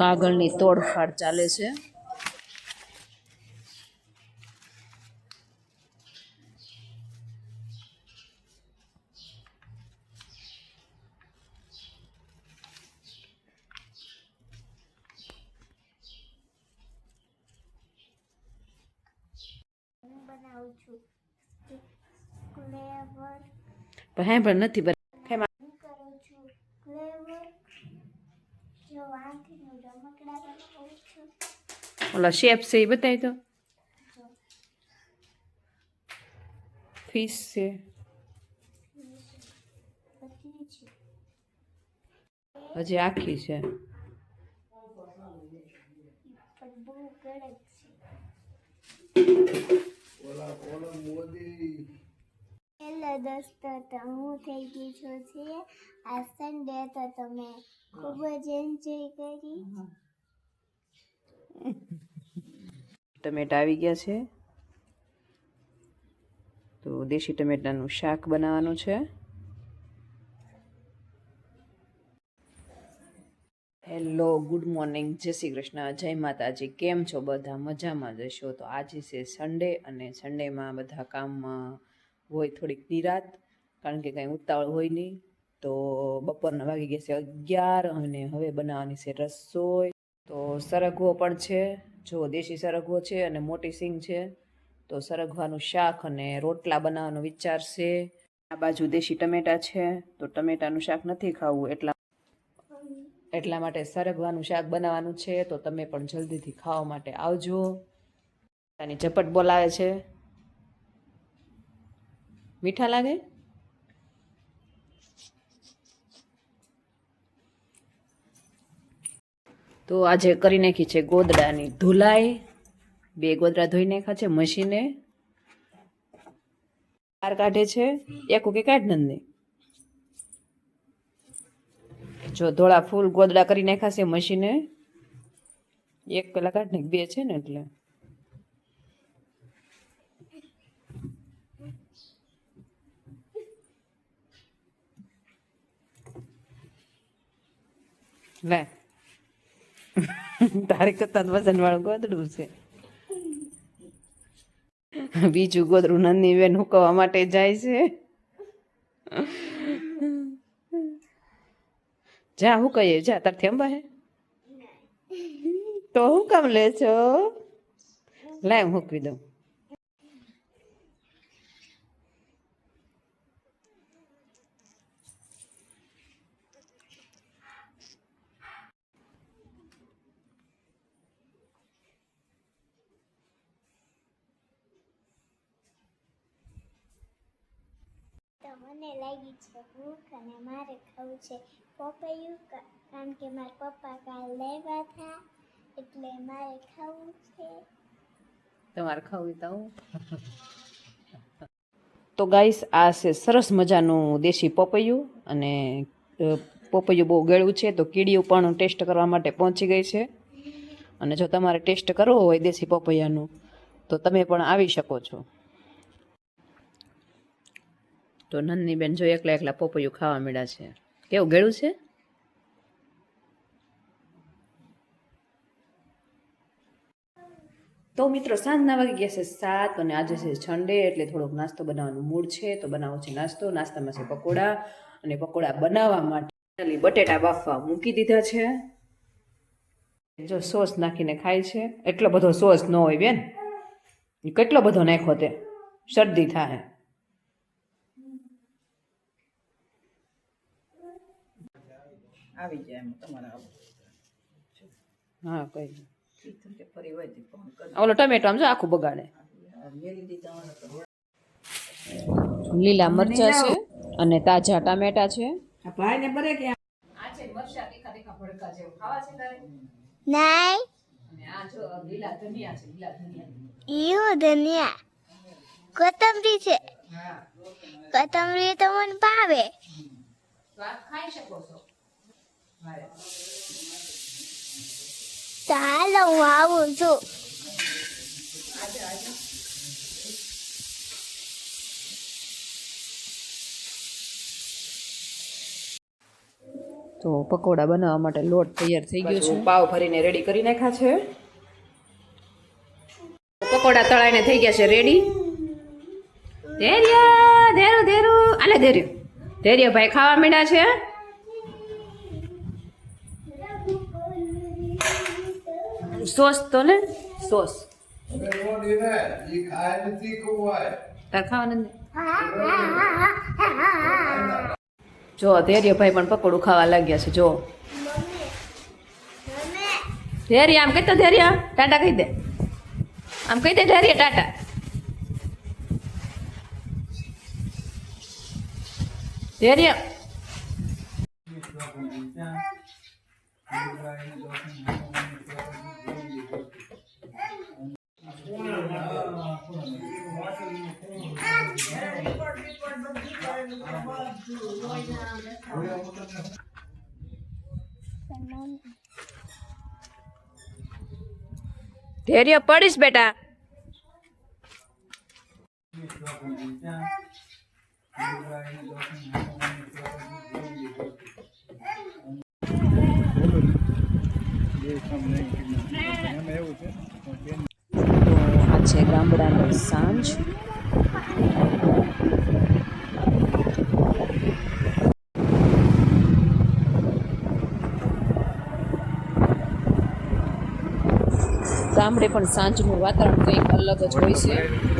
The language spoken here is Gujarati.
કાગળની તોડફાડ ચાલે છે. હું બનાવું છું ફ્લેવર પણ હે પણ નથી બરાબર ઓલા શેપ છે એ બતાવી તો ફિશ છે. હજી આખી છે. બહુ કડક છે હેલો દોસ્તો, તો હું થઈ ગઈ છું છે આ સન્ડે તો તમે ખૂબ જ એન્જોય કરી. ટમેટા આવી ગયા છે. તો દેશી ટમેટાનું શાક બનાવવાનું છે. Hello, good morning. જય શ્રી કૃષ્ણ. જય માતાજી. કેમ છો? બધા મજામાં જશો તો આજે છે સન્ડે અને સન્ડેમાં બધા કામમાં હોય થોડીક નિરાત, કારણ કે કાંઈ ઉતાવળ હોય નહીં, તો બપોરના વાગી ગયા છે અગિયાર અને હવે બનાવવાની છે રસોઈ. તો સરગવો પણ છે, જો દેશી સરગવો છે અને મોટી સિંગ છે, તો સરગવાનું શાક અને રોટલા બનાવવાનો વિચાર છે. આ બાજુ દેશી ટમેટા છે, તો ટમેટાનું શાક નથી ખાવું, એટલા એટલા માટે સરગવાનું શાક બનાવવાનું છે, તો તમે પણ જલ્દીથી ખાવા માટે આવજો. એની ઝપટ બોલાવે છે. મીઠા લાગે? તો આજે કરી નાખી છે ગોદડાની ધુલાઈ. બે ગોદડા ધોઈ નાખ્યા છે મશીને. બહાર કાઢે છે. એક કે કાઢ નથી જો ધોળા ફૂલ ગોદડા કરી નાખ્યા છે મશીને. એક પેલા કાઢ નાખ, બે છે ને એટલે. લે તારે કરતા વજન વાળું ગોદડું છે. બીજું ગોદડું નંદી બેન હુકવા માટે જાય છે. જા હું કહીએ જા તાર થેમ હે? તો હું કામ લે છો? લાય, હું મૂકવી દઉં. મને લાગી છે ભૂખ અને મારે ખાવું છે. પપૈયું કારણ કે મારા પપ્પા કાલ લેવા હતા એટલે મારે ખાવું છે. તમારે ખાવું તો તો ગાઈસ, આ છે સરસ મજાનું દેશી પપૈયું અને પપૈયું બહુ ગળ્યું છે, તો કીડીયું પણ ટેસ્ટ કરવા માટે પહોંચી ગઈ છે. અને જો તમારે ટેસ્ટ કરવો હોય દેશી પપૈયાનું, તો તમે પણ આવી શકો છો. તો નંદની બેન જો એકલા એકલા પપૈયું ખાવા મળ્યા છે. કેવું, ગળ્યું છે? તો મિત્રો, સાંજના વાગે ગયા છે સાત અને આજે છે છંડે એટલે થોડોક નાસ્તો બનાવવાનું મૂડ છે. તો બનાવો છે નાસ્તો. નાસ્તામાં છે પકોડા અને પકોડા બનાવવા માટે બટેટા બાફવા મૂકી દીધા છે. જો સોસ નાખીને ખાય છે. એટલો બધો સોસ ન હોય બેન. કેટલો બધો નાખ્યો તે? શરદી થાય આવી જાય એમ તમારે આવું હા કઈ ફરી હોય ઓલો ટમેટો આમ જો આખું બગાડે. લીલા મરચા છે અને તાજા ટામેટા છે. ભાઈ ને બરે કે આ? છે મરચા તીખા તીખા ભડકા જેવું. ખાવા છે તારે? અને આ જો લીલા ધનિયા છે લીલા ધનિયા. ઈયો ધનિયા. કોથમરી છે. કોથમરી તો મને ભાવે. તો આપ ખાઈ શકો છો. હાલો હું આવું છું તો પકોડા બનાવવા માટે લોટ તૈયાર થઈ ગયો છે પાવ ભરીને રેડી કરી નાખ્યા છે પકોડા તળાઈને થઈ ગયા છે રેડી ધૈર્ય ધેરું ધેરું આલે ધેર્યું ધેર્યો ભાઈ ખાવા મીડા છે સોસ તો ને સોસ. જો ધૈર્ય ભાઈ પણ પકોડું ખાવા લાગ્યા છે, જો. ધૈર્ય, આમ કહી તો ધૈર્ય, ટાટા કહી દે. આમ કહી દે ધૈર્ય, ટાટા. ધૈર્ય ધૈર્ય પડીશ બેટા. છે ગામડાનો સાંજ. ગામડે પણ સાંજનું વાતાવરણ કંઈક અલગ જ હોય છે.